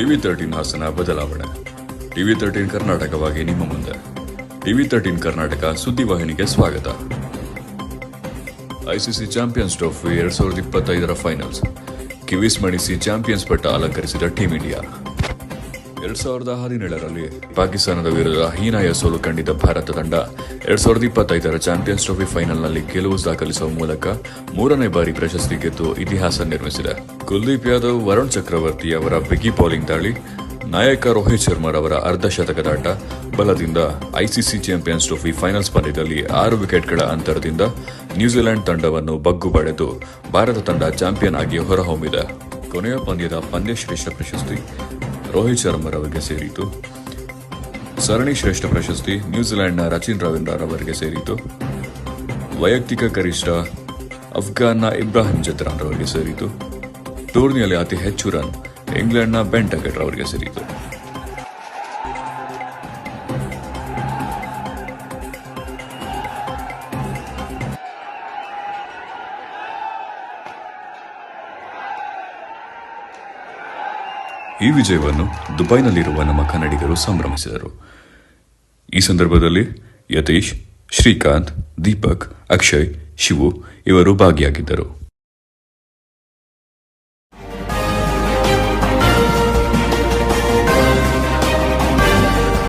TV thirteen Hassan ಬದಲಾವಣೆ. TV thirteen ಕರ್ನಾಟಕವಾಗಿ ನಿಮ್ಮ ಮುಂದೆ. ಟಿವಿ ತರ್ಟೀನ್ ಕರ್ನಾಟಕ ಸುದ್ದಿವಾಹಿನಿಗೆ ಸ್ವಾಗತ. ಐಸಿಸಿ ಚಾಂಪಿಯನ್ಸ್ ಟ್ರೋಫಿ ಎರಡ್ ಸಾವಿರದ ಇಪ್ಪತ್ತೈದರ ಫೈನಲ್ಸ್. ಕಿವೀಸ್ ಮಣಿಸಿ ಚಾಂಪಿಯನ್ಸ್ ಪಟ್ಟ ಅಲಂಕರಿಸಿದ ಟೀಂ ಇಂಡಿಯಾ. ಎರಡ್ ಸಾವಿರದ ಹದಿನೇಳರಲ್ಲಿ ಪಾಕಿಸ್ತಾನದ ವಿರುದ್ಧ ಹೀನಾಯ ಸೋಲು ಕಂಡಿದ್ದ ಭಾರತ ತಂಡ ಎರಡ್ ಸಾವಿರದ ಇಪ್ಪತ್ತೈದರ ಚಾಂಪಿಯನ್ಸ್ ಟ್ರೋಫಿ ಫೈನಲ್ನಲ್ಲಿ ಗೆಲುವು ದಾಖಲಿಸುವ ಮೂಲಕ ಮೂರನೇ ಬಾರಿ ಪ್ರಶಸ್ತಿ ಗೆದ್ದು ಇತಿಹಾಸ ನಿರ್ಮಿಸಿದೆ. ಕುಲ್ದೀಪ್ ಯಾದವ್, ವರುಣ್ ಚಕ್ರವರ್ತಿ ಅವರ ಬಿಗಿ ಬೌಲಿಂಗ್ ದಾಳಿ, ನಾಯಕ ರೋಹಿತ್ ಶರ್ಮಾ ಅವರ ಅರ್ಧ ಶತಕದಾಟ ಬಲದಿಂದ ಐಸಿಸಿ ಚಾಂಪಿಯನ್ಸ್ ಟ್ರೋಫಿ ಫೈನಲ್ಸ್ ಪಂದ್ಯದಲ್ಲಿ ಆರು ವಿಕೆಟ್ಗಳ ಅಂತರದಿಂದ ನ್ಯೂಜಿಲೆಂಡ್ ತಂಡವನ್ನು ಬಗ್ಗು ಪಡೆದು ಭಾರತ ತಂಡ ಚಾಂಪಿಯನ್ ಆಗಿ ಹೊರಹೊಮ್ಮಿದೆ. ಕೊನೆಯ ಪಂದ್ಯದ ಪಂದ್ಯ ಪಂದ್ಯಶ್ರೇಷ್ಠ ಪ್ರಶಸ್ತಿ ರೋಹಿತ್ ಶರ್ಮರವರಿಗೆ ಸೇರಿತು. ಸರಣಿ ಶ್ರೇಷ್ಠ ಪ್ರಶಸ್ತಿ ನ್ಯೂಜಿಲೆಂಡ್ನ ರಚಿನ್ ರವೀಂದ್ರ ಅವರಿಗೆ ಸೇರಿತು. ವೈಯಕ್ತಿಕ ಗರಿಷ್ಠ ಅಫ್ಘಾನ್ನ ಇಬ್ರಾಹಿಂ ಜತ್ರಾನ್ ರವರಿಗೆ ಸೇರಿತು. ಟೂರ್ನಿಯಲ್ಲಿ ಅತಿ ಹೆಚ್ಚು ರನ್ ಇಂಗ್ಲೆಂಡ್ನ ಬೆನ್ ಟಕೆಟ್ ರವರಿಗೆ ಸೇರಿತು. ಈ ವಿಜಯವನ್ನು ದುಬೈನಲ್ಲಿರುವ ನಮ್ಮ ಕನ್ನಡಿಗರು ಸಂಭ್ರಮಿಸಿದರು. ಈ ಸಂದರ್ಭದಲ್ಲಿ ಯತೀಶ್, ಶ್ರೀಕಾಂತ್, ದೀಪಕ್, ಅಕ್ಷಯ್, ಶಿವು ಇವರು ಭಾಗಿಯಾಗಿದ್ದರು.